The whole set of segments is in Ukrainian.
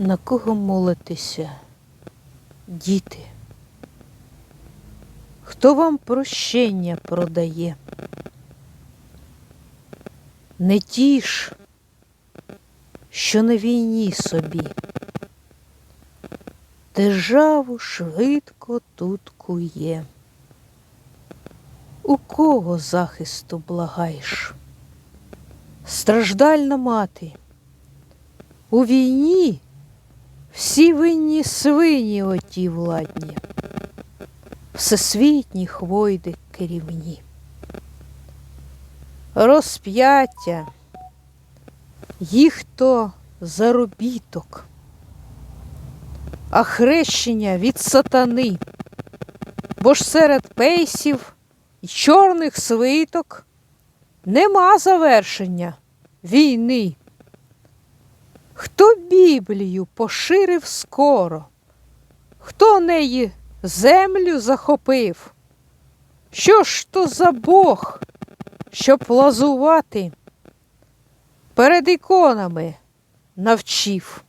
На кого молитеся, діти? Хто вам прощення продає? Не ті ж, що на війні собі. Державу швидко тут кує. У кого захисту благаєш? Страждальна мати. У війні всі винні свині оті владні, всесвітні хвойди керівні. Розп'яття, їх то заробіток, а хрещення від сатани, бо ж серед пейсів і чорних свиток нема завершення війни. Хто Біблію поширив скоро, хто неї землю захопив? Що ж то за Бог, щоб лазувати перед іконами навчив?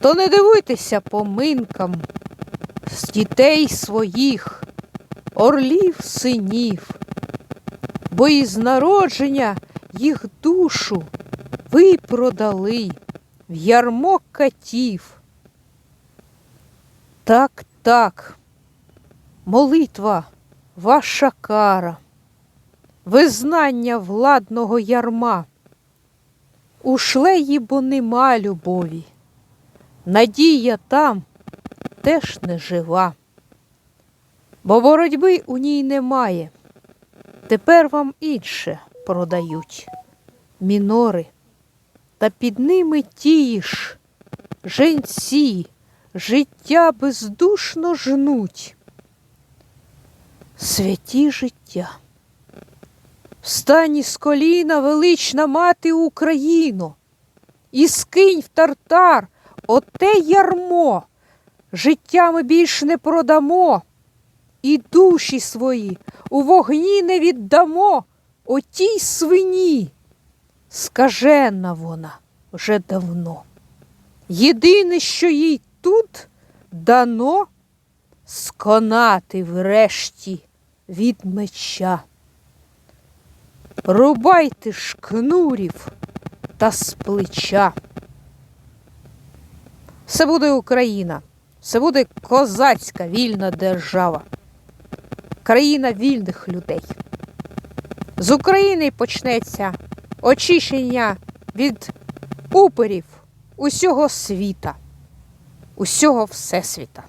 То не дивуйтеся поминкам з дітей своїх, орлів синів, бо із народження їх душу ви продали в ярмо катів. Так, так, молитва ваша кара, визнання владного ярма. У шлеї, бо нема любові, надія там теж не жива, бо боротьби у ній немає. Тепер вам інше продають. Мінори, та під ними ті ж женці. Життя бездушно жнуть. Святі життя. Встань з коліна, велична мати Україно, і скинь в тартар оте ярмо, життя ми більш не продамо, і душі свої у вогні не віддамо отій свині. Скажена вона вже давно. Єдине, що їй тут дано сконати врешті від меча. Рубайте ж кнурів та з плеча. Все буде Україна, все буде козацька вільна держава, країна вільних людей. З України почнеться очищення від уперів усього світа, усього всесвіта.